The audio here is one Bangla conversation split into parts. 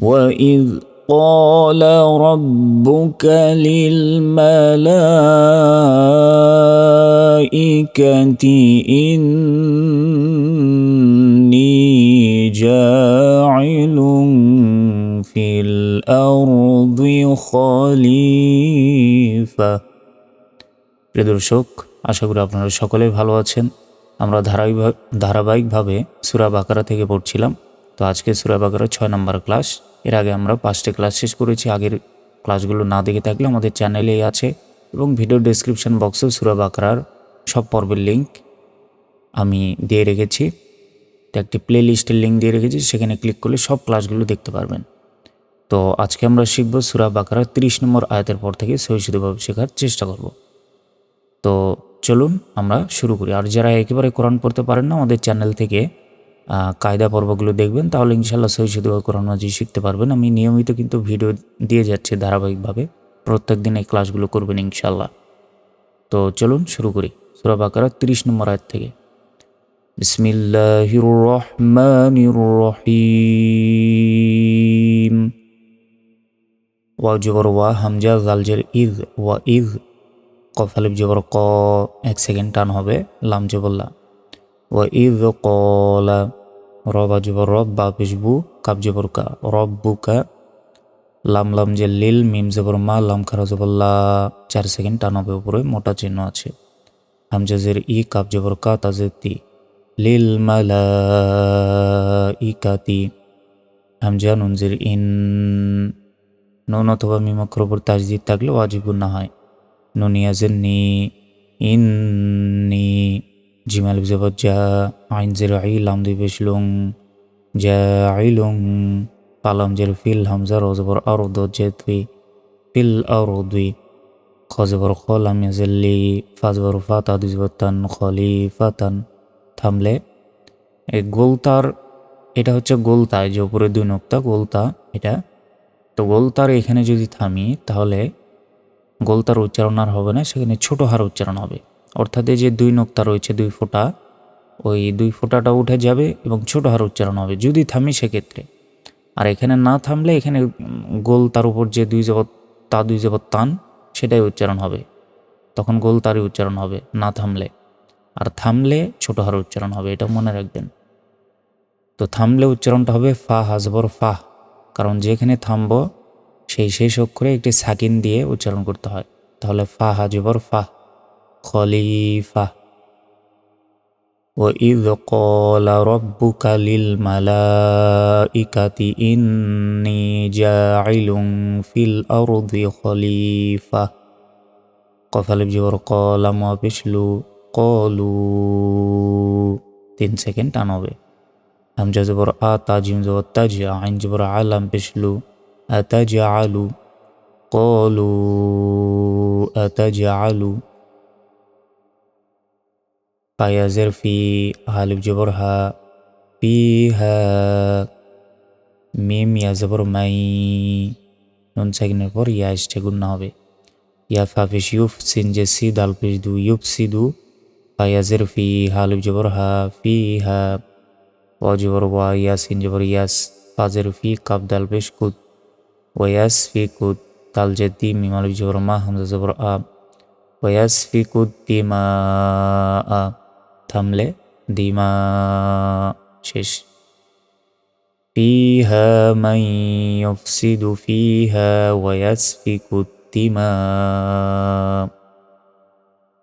وإذ قال ربك للملائكة إني جاعل في الأرض خليفة প্রিয় দর্শক আশা করি আপনারা সকলেই ভালো আছেন আমরা ধারাবাহিক ধারাবাহিকভাবে সুরা বাকারা থেকে পড়ছিলাম তো আজকে সুরা বাকারা ছয় নম্বর ক্লাস এর আগে আমরা পাঁচটা ক্লাস শেষ করেছি। আগের ক্লাসগুলো না দেখে থাকলে আমাদের চ্যানেলেই আছে এবং ভিডিও ডেসক্রিপশন বক্সেও সুরা বাকারার সব পর্বের লিঙ্ক আমি দিয়ে রেখেছি। একটি প্লে লিস্টের লিঙ্ক দিয়ে রেখেছি, সেখানে ক্লিক করলে সব ক্লাসগুলো দেখতে পারবেন। তো আজকে আমরা শিখব সুরা বাকারার তিরিশ নম্বর আয়াতের পর থেকে সহিষ্ণুভাবে শেখার চেষ্টা করব। তো চলুন আমরা শুরু করি। আর যারা একেবারে কোরআন পড়তে পারেন না, আমাদের চ্যানেল থেকে কায়দা পর্বগুলো দেখবেন, তাহলে ইনশাল্লাহ শুধুভাবে কোরআন মাঝি শিখতে পারবেন। আমি নিয়মিত কিন্তু ভিডিও দিয়ে যাচ্ছি ধারাবাহিকভাবে। প্রত্যেক দিন এই ক্লাসগুলো করবেন ইনশাল্লাহ। তো চলুন শুরু করি। সুরা বাকারা তিরিশ নম্বর আয়াত থেকে। বিসমিল্লাহির রহমানির রহিম। ওয়া জবর ওয়া হামজা জালজের ইদ ওয়া ইদ। কফালিব জবর ক। এক সেকেন্ড টান হবে, লাম জবল্লা ইদ কলা রবা জবর রব বা পেশবু কাব রব বুকা লাম লাম যে লিল, মিম জবর মা, লাম খারা জবল্লা চার সেকেন্ড টান হবে উপরে, মোটা চিহ্ন আছে। হামজাজের ই কাব জবর কা তাজের তি। লিল মালা ইকাতি হামজা নুনজির ইন, নুন অথবা মিমাক্ষর উপর তাজদিদ থাকলে ওয়াজিব না হয়। নুনিয়াজের নি ইন্নি জিমাল জবর যা আইন জের আই লাম দুই পেশ লুং যা আই লুং পালাম জের ফিল হামজা রজবর আর দুই ফিল আর দুই খজবর খলাম ইয়াজেল্লি ফাজবর ফাতা দুই তান খলি ফাতান থামলে এই গোলতার, এটা হচ্ছে গোলতা যে উপরে দুই নোক্তা, গোলতা, এটা। তো গোলতার এখানে যদি থামি, তাহলে গোলতার উচ্চারণ আর হবে না, সেখানে ছোটো হার উচ্চারণ হবে। অর্থাৎ এই যে দুই নোক্তা রয়েছে, দুই ফোঁটা, ওই দুই ফোঁটাটা উঠে যাবে এবং ছোট হার উচ্চারণ হবে, যদি থামি সেক্ষেত্রে। আর এখানে না থামলে এখানে গোল তার উপর যে দুই জগৎ, তা দুই জগৎ তান, সেটাই উচ্চারণ হবে। তখন গোল তারই উচ্চারণ হবে, না থামলে। আর থামলে ছোট হার উচ্চারণ হবে এটা মনে রাখবেন। তো থামলে উচ্চারণটা হবে ফা হাজবর ফাহ কারণ যেখানে থামবো, সেই শেষ অক্ষরে একটি সাকিন দিয়ে উচ্চারণ করতে হয়। তাহলে ফা হাজবর ফাহ خليفة. وإذ قال ربك للملائكة إني جاعل في الأرض خليفة. قفل بجور قال ما بشلو؟ قالوا تين سكن تانوبي. هم جزبر آتا جمز زو تجع عن جبر علم بشلو؟ أتجعلوا قالوا أتجعلوا আতাজালু পায়াজের ফি হালিফ জবর হা পি হা মিম ইয়া জবর মাই। নুন সেকেন্ডের পর ইয়া এসছে গুন্না হবে। ইয়া ফাফিস ইউফ সিন যে সি দাল পেশ দু ইউফ সি দু পায়াজের ফি হালিফ জবর হা ফি হা ওয়া জবর ওয়া ইয়াসিন জবর ইয়াস ফাজের ফি কাব দাল পেশ কুদ ওয়াস ফি কুদ তাল জেদি মিম আলিফ জবর মা হামজা জবর আ ওয়াস ফি কুদ দিমা আ থামলে দিমা শেষ فيها من يفسد فيها ويسفك الدماء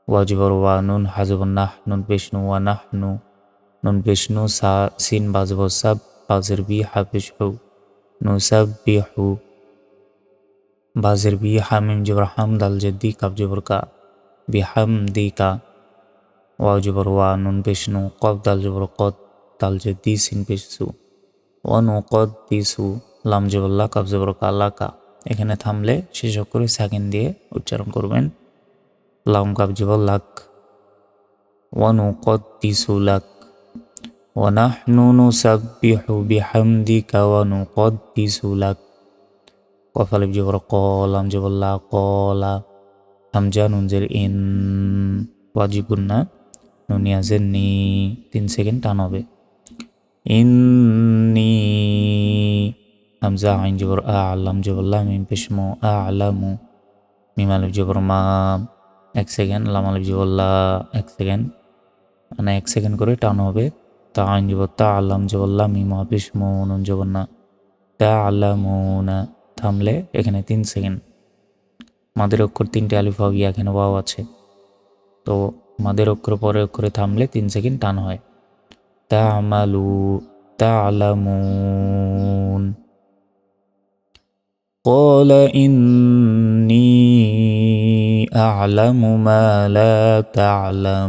ওয়াজিবর ওয়া নুন হাজব নাহ নুন পেশনু ওয়া নাহনু নুন পেশনু সা সিন বাজব সাব বাজের বি হাফিস হু নু সাব বি হু বাজের বি হামিম জবর হাম দাল জেদ্দি কাব জবর কা বি হাম দি কা ওয়া জবর ওয়া নুন পেশনু কব দাল জবর কদ দাল জেদ্দি সিন পেশসু ওয়ানু কদ দিসু লাম জবল্লা কাব জবর কা লাকা এখানে থামলে শেষ করে সেকেন্ড দিয়ে উচ্চারণ করবেন লাম কাব জবর লাক ওয়ানু কদ দিসু লাক ونحن نسبح بحمدك ونقدس لك وفعل بجبر قال لام جبر لا قال হামজা নুনজের ইন নুনিয়াজের নি, তিন সেকেন্ড টান হবে। ইন্নি হামজা, আইন জবর আ, আল্লাম জবল্লা মিম পেশমো আ আলামু মিম আলিফ জবর মা, এক সেকেন্ড লাম আলিফ জবল্লা এক সেকেন্ড মানে এক সেকেন্ড করে টান হবে। তা আইন জবর তা, আল্লাম জবল্লা মিম পেশমো, নুন জবর না। তা আল্লামুনা থামলে এখানে তিন সেকেন্ড মাদের অক্ষর তিনটে আলিফ হবে এখানে ওয়াও আছে। তো মাদের অক্ষর পরে অক্ষরে থামলে তিন সেকেন্ড টান হয় তা আমালু তা আলামুন قال إني أعلم ما لا تعلمون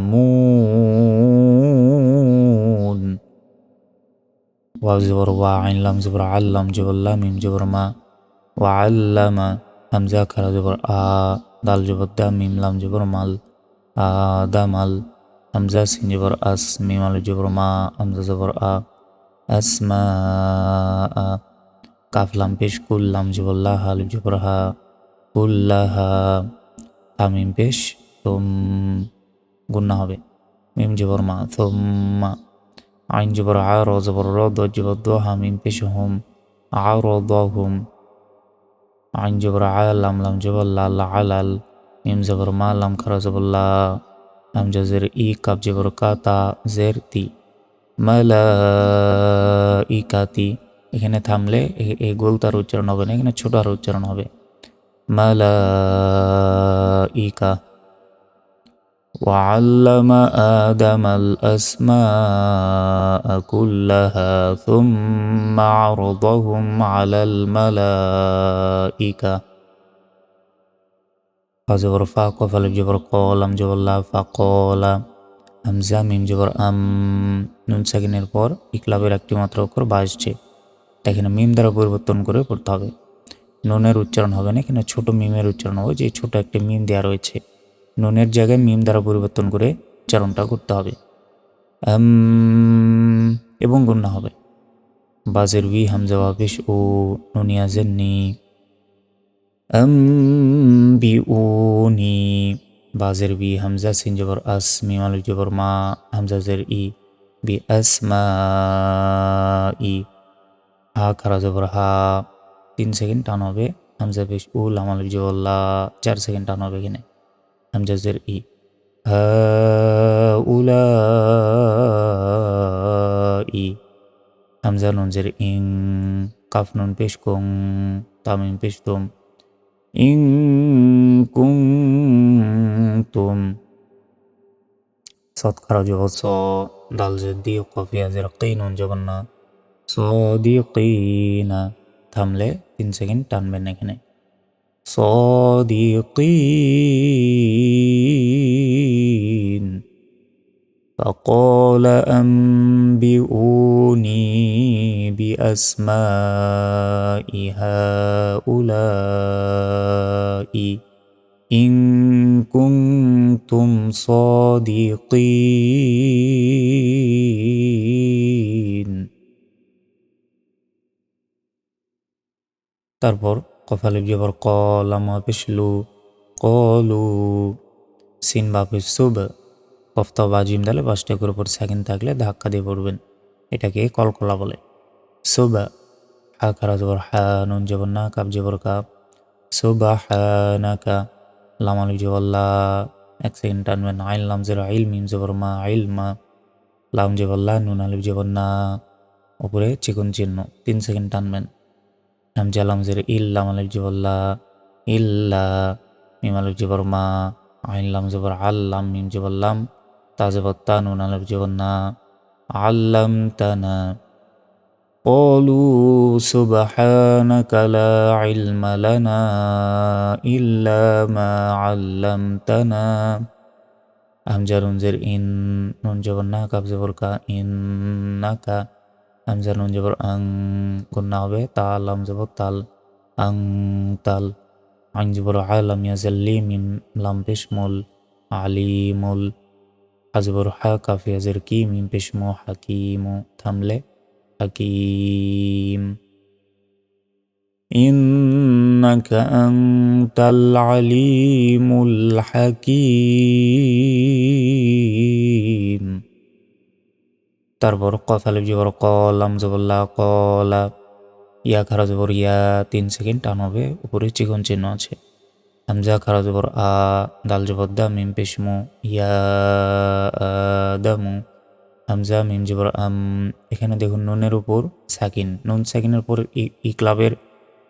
واو زبر وا عين لام زبر علم جبر لام ميم جبر ما وعلم همزة كرا زبر آ دال جبر دا ميم لام جبر مال আদাম আল আমজা সিন জবর আস মিম আল জবর মা আমজা জবর আ, আসমা কাফলাম পেশ, কুল্লাম জবল্লাহ আল জবর হা, কুল্লাহ, তামিম পেশ, তোম গুন্না হবে। মিম জবর মা থোম্মা আইন জবর আ র জবর র, দ জবর দ, হা, মিম পেশ, হোম, আ, র, দ, হোম, আইন জবর আল আমলাম জবর লাল আল আল মিম জবর মা লাম খারা জবর লা লাম জের ই কাপ জবর কা তা জের তি মালা ইকাতি এখানে থামলে এই গোল তার উচ্চারণ হবে না এখানে ছোট আর উচ্চারণ হবে মালা ইকা وعلم آدم الأسماء كلها ثم عرضهم على الملائكة জবর ফাক ফালিফ জবর কলাম ফা ফাকলা হামজা মিম জবর আম নুন সাকিনের পর ইকলাবের একটি মাত্র অক্ষর বাজছে এখানে মিম দ্বারা পরিবর্তন করে পড়তে হবে। নুনের উচ্চারণ হবে না, এখানে ছোট মিমের উচ্চারণ হবে, যে ছোট একটি মিম দেওয়া রয়েছে। নুনের জায়গায় মিম দ্বারা পরিবর্তন করে উচ্চারণটা করতে হবে। এবং গুণনা হবে। বাজের উই হামজা বাবিস ও নুনিয়াজের নি। নি বাজের বি হামজা সিন জবর আস মিম আলু জবর মা হামজা জের ই বি আস মা ই হা খারা জবর হা তিন সেকেন্ড টান হবে হামজা পেশ উল আমাল জবল্লা চার সেকেন্ড টান হবে এখানে হামজা জের ই উলা ই হামজা নুন জের ইং কাফ নুন পেশ কুং তামিম পেশ তুম ইং কুং তুম صاد خرج وصا دال جدي وقافية زر قين جبنا صادقين থামলে তিন সেকেন্ড টানবেন এখানে صادقين فقال أنبئوني بأسماء هؤلاء إن كنتم صادقين তারপর কফালিপ জবর কলামা পিসলু কলু সিন বা সুব কফতা বা জিম দিলে পাঁচটা করে উপর সেকেন্ড থাকলে ধাক্কা দিয়ে পড়বেন। এটাকে কলকলা বলে। সোবা হা খারা জবর হা নুন জবর না কাপ জবর কাপ। সুবা হা না কা লাম আলিফ জবর এক সেকেন্ড টানবেন। আইল, লাম জের আইল, মিম জবর মা, আইল মা। লাম জবর লা নুন আলিফ জবর না উপরে চিকন চিহ্ন। তিন সেকেন্ড টানবেন। হামজা লামজের ইল্লা মালিক জবল্লা ইল্লা, মিম আলিফ জবর মা। আইন লাম জবর আল্লাম মিম জবল্লাম তা জবর তা নুন আলিফ জবর না আল্লাম তানা قالوا سبحانك لا علم لنا إلا ما علمتنا همجر زر إن نون جبرنا كاب زبر كا إنك হামজা নুন জবর আং গুন্না হবে তাল আম জবর তাল আং তাল আং জবর আলাম ইয়াজাল্লি মিম লাম পেশমুল আলিমুল হাজবর হা কাফি হাজের কি মিম পেশমু হাকিমু থামলে হাকিম إنك أنت العليم الحكيم তারপর কফ আলিফ জবর কলাম জবল্লা কলা ইয়া খারা জবর ইয়া তিন সেকেন্ড টান হবে উপরে চিকন চিহ্ন আছে হামজা খারা জবর আ দাল জবর দা মিম পেশমু ইয়া দামু হামজা মিম জবর আম এখানে দেখুন নুনের উপর সাকিন। নুন সাকিনের উপর ই ক্লাবের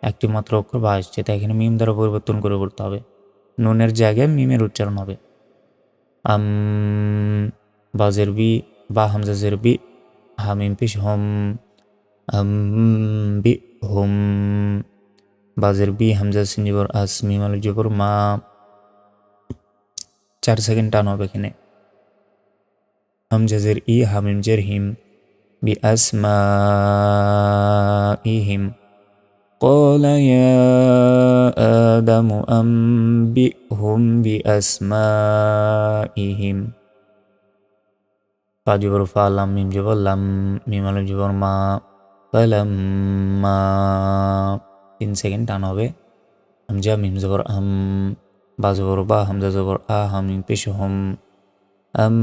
একটি মাত্র অক্ষর বা আসছে, তাই এখানে মিম দ্বারা পরিবর্তন করে বলতে হবে। নুনের জায়গায় মিমের উচ্চারণ হবে। আম, বি বা হামজাজের বি হামিম পিস হম বি, হোম। বাজের বি হামজা সিনজিবর আস মিম আলু জবর মা চার সেকেন্ড টান হবে এখানে হামজাজের ই হামিম জের হিম বি আসমা ইহিম قال يا آدم أنبئهم بأسمائهم فاجبر فعلم ميم جبر لم ميم আলম জবর মা ফালাম্মা তিন সেকেন্ড টান হবে হামজা মিম জবর আম বা জবর বা হামজা জবর আ হামিম পেশ হম আম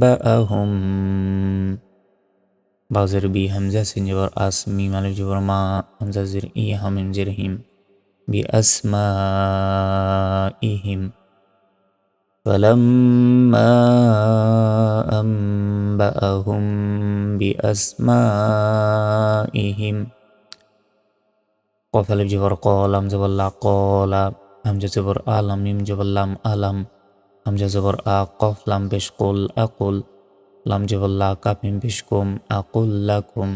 বা আহম বাজের বি হামজা সিন জবর আস মিম আলিফ জবর মা হামজা জির ই হামিম জির হিম বি আসমা ইহিম فلما أنبأهم بأسمائهم قف ألف جبر قال هم جبر لا قال همجة جبر آلم ميم جبر لام آلم همجة جبر آ قف لام بش قل أقول লাম জবল্লা কাপিম বিশকুম আকুল্লাকুম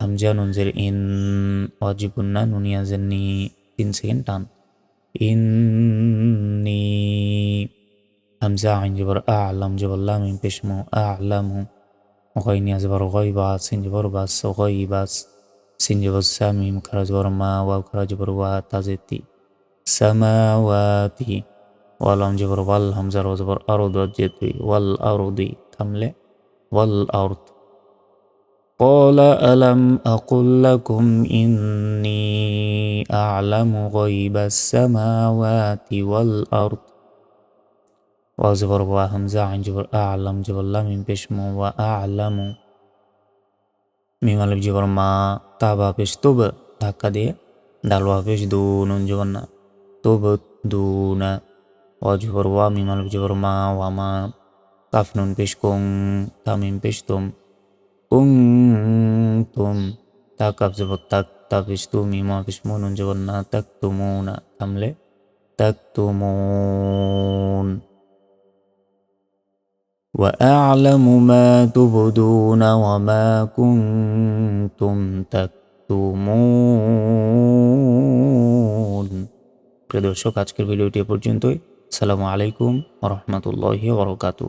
হামজা নুনজের ইন অজিবুন্না নুনিয়াজের নি তিন সেকেন্ড টান ইন্নি হামজা আইন জবর আলাম জবল্লা মিম পেশমু আলামু غيني زبر غيبا سين جبر باس غيباس سين جبر ساميم خرج بر ما واو خرج بر وا تازتي سماواتي والام جبر وال همزة روزبر أرض جتوي والأرضي থামলে والأرض قال ألم أقل لكم إني أعلم غيب السماوات والأرض وزبر وهمزة عن جبر أعلم جبر لام بشمو وأعلم মিম আলিফ জবর মা তাবা পেশ তুব ধাক্কা দিয়ে ডালওয়া পেশ দু নুন জবর না তুব দু না অজবর ওয়া মিম আলিফ জবর মা ওয়া মা কাফ নুন পেশ কুং তামিম পেশ তুম কুং তুম তা কাপ জবর তাক তা পেশ তু মিমা পেশ মু নুন জবর না তাক তুমুনা থামলে তাক তুমুন وأعلم ما تبدون وما كنتم تكتمون প্রিয় দর্শক আজকের ভিডিওটি পর্যন্তই আসসালামু আলাইকুম রহমতুল্লাহি বরকাতু